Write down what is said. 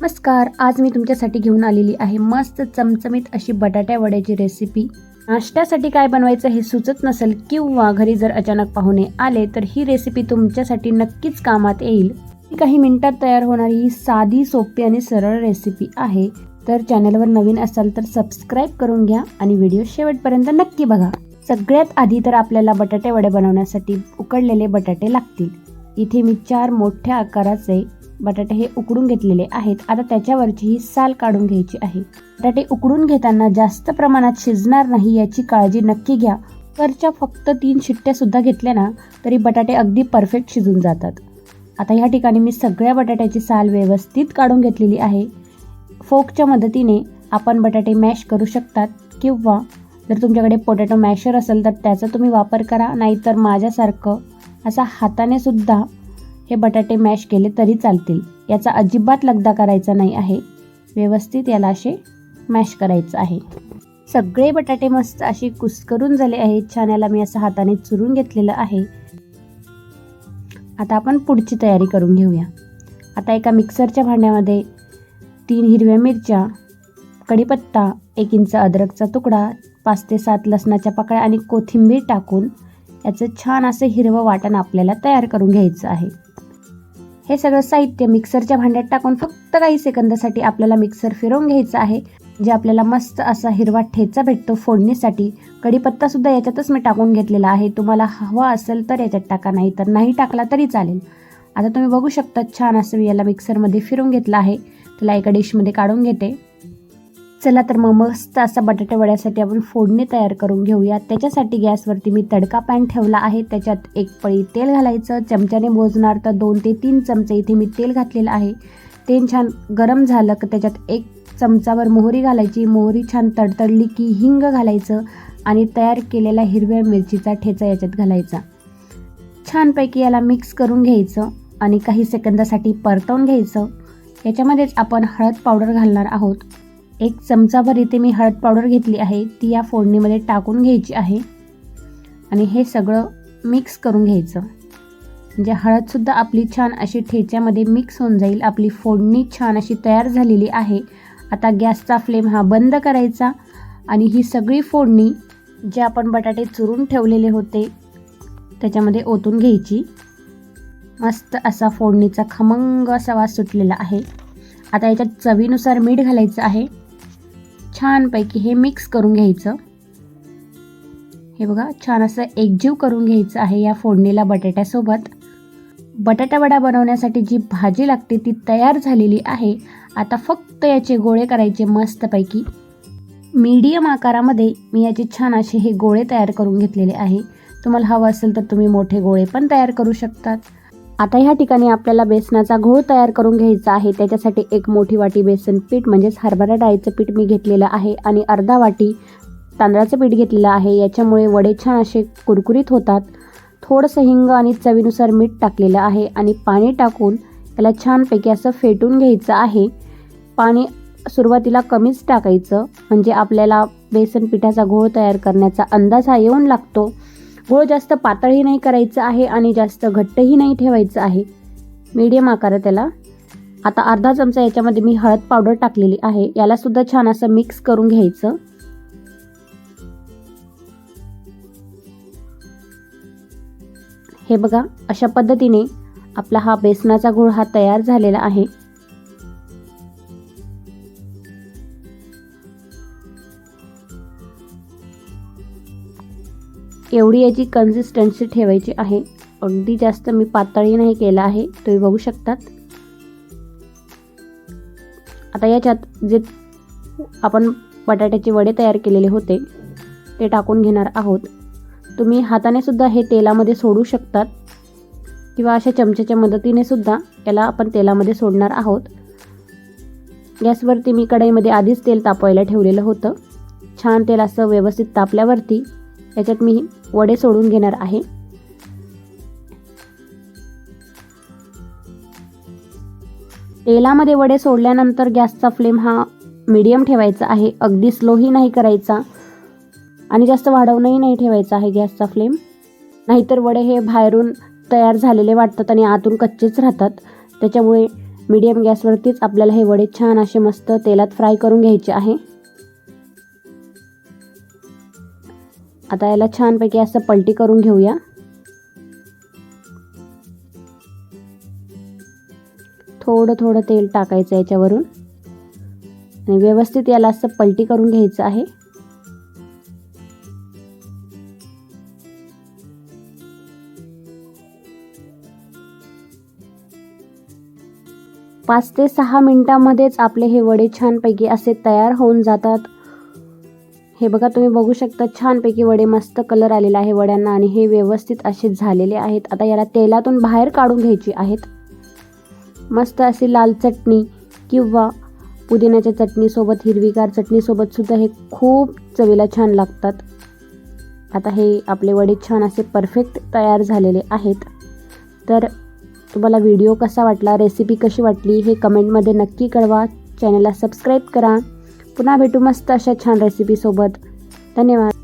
नमस्कार आज मी तुमच्यासाठी घेऊन आलेली आहे मस्त चमचमीत अशी बटाट्या वड्याची रेसिपी नाश्त्यासाठी काय बनवायचं हे सुचत नसेल किंवा घरी जर अचानक पाहुणे आले तर ही रेसिपी तुमच्यासाठी नक्कीच कामात येईल. काही मिनिटात तयार होणारी ही साधी सोपी आणि सरळ रेसिपी आहे. तर चॅनलवर नवीन असाल तर सबस्क्राईब करून घ्या आणि व्हिडिओ शेवटपर्यंत नक्की बघा. सगळ्यात आधी तर आपल्याला बटाटे वडे बनवण्यासाठी उकडलेले बटाटे लागतील. इथे मी चार मोठ्या आकाराचे बटाटे हे उकडून घेतलेले आहेत. आता त्याच्यावरची ही साल काढून घ्यायची आहे. बटाटे उकडून घेताना जास्त प्रमाणात शिजणार नाही याची काळजी नक्की घ्या. वरच्या फक्त तीन शिट्ट्या सुद्धा घेतल्या ना तरी बटाटे अगदी परफेक्ट शिजून जातात. आता ह्या ठिकाणी मी सगळ्या बटाट्याची साल व्यवस्थित काढून घेतलेली आहे. फोकच्या मदतीने आपण बटाटे मॅश करू शकतात किंवा जर तुमच्याकडे पोटॅटो मॅशर असेल तर त्याचा तुम्ही वापर करा नाहीतर माझ्यासारखं असा हाताने सुद्धा हे बटाटे मॅश केले तरी चालतील. याचा अजिबात लगदा करायचा नाही आहे. व्यवस्थित याला असे मॅश करायचं आहे. सगळे बटाटे मस्त असे कुस्करून झाले आहेत. छान याला मी असं हाताने चुरून घेतलेलं आहे. आता आपण पुढची तयारी करून घेऊया. आता एका मिक्सरच्या भांड्यामध्ये तीन हिरव्या मिरच्या कढीपत्ता एक इंच अद्रकचा तुकडा पाच ते सात लसणाच्या पाकळ्या आणि कोथिंबीर टाकून याचं छान असं हिरवं वाटण आपल्याला तयार करून घ्यायचं आहे. हे सगळं साहित्य मिक्सरच्या भांड्यात टाकून फक्त काही सेकंदासाठी आपल्याला मिक्सर फिरवून घ्यायचं आहे. जे आपल्याला मस्त असा हिरवा ठेचा भेटतो फोडणीसाठी. कढीपत्ता सुद्धा याच्यातच मी टाकून घेतलेला आहे. तुम्हाला हवा असेल तर याच्यात टाका नाही तर नाही टाकला तरी चालेल. आता तुम्ही बघू शकता छान असं मी याला मिक्सरमध्ये फिरून घेतलं आहे. त्याला एका डिशमध्ये काढून घेते. चला तर मग मस्त असा बटाटे वड्यासाठी आपण फोडणी तयार करून घेऊया. त्याच्यासाठी गॅसवरती मी तडका पॅन ठेवला आहे. त्याच्यात एक पळी तेल घालायचं. चमच्याने मोजणार तर दोन ते तीन चमचे इथे मी तेल घातलेलं आहे. तेल छान गरम झालं की त्याच्यात एक चमचावर मोहरी घालायची. मोहरी छान तडतडली की हिंग घालायचं आणि तयार केलेला हिरव्या मिरचीचा ठेचा याच्यात घालायचा. छानपैकी याला मिक्स करून घ्यायचं आणि काही सेकंदासाठी परतवून घ्यायचं. याच्यामध्येच आपण हळद पावडर घालणार आहोत. एक चमचाभर इथे मी हळद पावडर घेतली आहे. ती या फोडणीमध्ये टाकून घ्यायची आहे. आणि हे सगळं मिक्स करून घ्यायचं. म्हणजे हळदसुद्धा आपली छान अशी ठेच्यामध्ये मिक्स होऊन जाईल. आपली फोडणी छान अशी तयार झालेली आहे. आता गॅसचा फ्लेम हा बंद करायचा. आणि ही सगळी फोडणी जे आपण बटाटे चुरून ठेवलेले होते त्याच्यामध्ये ओतून घ्यायची. मस्त असा फोडणीचा खमंग असा वास सुटलेला आहे. आता याच्यात चवीनुसार मीठ घालायचं आहे. छानपैकी हे मिक्स करून घ्यायचं. हे बघा छान असं एकजीव करून घ्यायचं आहे या फोडणीला बटाट्यासोबत. बटाटा वडा बनवण्यासाठी जी भाजी लागते ती तयार झालेली आहे. आता फक्त याचे गोळे करायचे मस्तपैकी. मीडियम आकारामध्ये मी याचे छान असे हे गोळे तयार करून घेतलेले आहे. तुम्हाला हवं असेल तर तुम्ही मोठे गोळे पण तयार करू शकतात. आता ह्या ठिकाणी आपल्याला बेसनाचा घोळ तयार करून घ्यायचा आहे. त्याच्यासाठी एक मोठी वाटी बेसन पीठ म्हणजेच हरभरा डाळीचं पीठ मी घेतलेलं आहे आणि अर्धा वाटी तांदळाचं पीठ घेतलेलं आहे. याच्यामुळे वडे छान असे कुरकुरीत होतात. थोडंसं हिंग आणि चवीनुसार मीठ टाकलेलं आहे आणि पाणी टाकून त्याला छानपैकी असं फेटून घ्यायचं आहे. पाणी सुरुवातीला कमीच टाकायचं म्हणजे आपल्याला बेसन पिठाचा घोळ तयार करण्याचा अंदाज हा येऊन लागतो. गोळ जास्त पातळही नाही करायचं आहे आणि जास्त घट्टही नाही ठेवायचं आहे. मीडियम आकार त्याला. आता अर्धा चमचा याच्यामध्ये मी हळद पावडर टाकलेली आहे. यालासुद्धा छान असं मिक्स करून घ्यायचं. हे बघा अशा पद्धतीने आपला हा बेसनाचा घोळ हा तयार झालेला आहे. एवढी याची कन्सिस्टन्सी ठेवायची आहे. अगदी जास्त मी पातळी नाही केला आहे तुम्ही बघू शकतात. आता याच्यात जे आपण बटाट्याचे वडे तयार केलेले होते ते टाकून घेणार आहोत. तुम्ही हाताने सुद्धा हे तेलामध्ये सोडू शकतात. किंवा अशा चमच्याच्या मदतीने सुद्धा याला आपण तेलामध्ये सोडणार आहोत. गॅसवरती मी कढईमध्ये आधीच तेल तापवायला ठेवलेलं होतं. छान तेल असं व्यवस्थित तापल्यावरती याच्यात मी वडे सोडून घेणार आहे. तेलामध्ये वडे सोडल्यानंतर गॅसचा फ्लेम हा मीडियम ठेवायचा आहे. अगदी स्लोही नाही करायचा आणि जास्त वाढवणंही नाही ठेवायचा आहे गॅसचा फ्लेम. नाहीतर वडे हे बाहेरून तयार झालेले वाटतात आणि आतून कच्चेच राहतात. त्याच्यामुळे मीडियम गॅसवरतीच आपल्याला हे वडे छान असे मस्त तेलात फ्राय करून घ्यायचे आहे. आता याला छानपैकी असं पलटी करून घेऊया. थोडं थोडं तेल टाकायचं याच्यावरून. आणि व्यवस्थित याला असं पलटी करून घ्यायचं आहे. पाच ते सहा मिनटामध्येच आपले हे वडे छानपैकी असे तयार होऊन जातात. हे बघा तुम्ही बघू शकता छानपैकी वडे मस्त कलर आलेला आहे वड्यांना आणि हे व्यवस्थित असे झालेले आहेत. आता याला तेलातून बाहेर काढून घ्यायची आहेत. मस्त अशी लाल चटणी किंवा पुदिन्याच्या चटणीसोबत हिरवीगार चटणीसोबत सुद्धा हे खूप चवीला छान लागतात. आता हे आपले वडे छान असे परफेक्ट तयार झालेले आहेत. तर तुम्हाला व्हिडिओ कसा वाटला रेसिपी कशी वाटली हे कमेंटमध्ये नक्की कळवा. चॅनलला सबस्क्राईब करा. पुन्हा भेटू मस्त अशा छान रेसिपीसोबत धन्यवाद.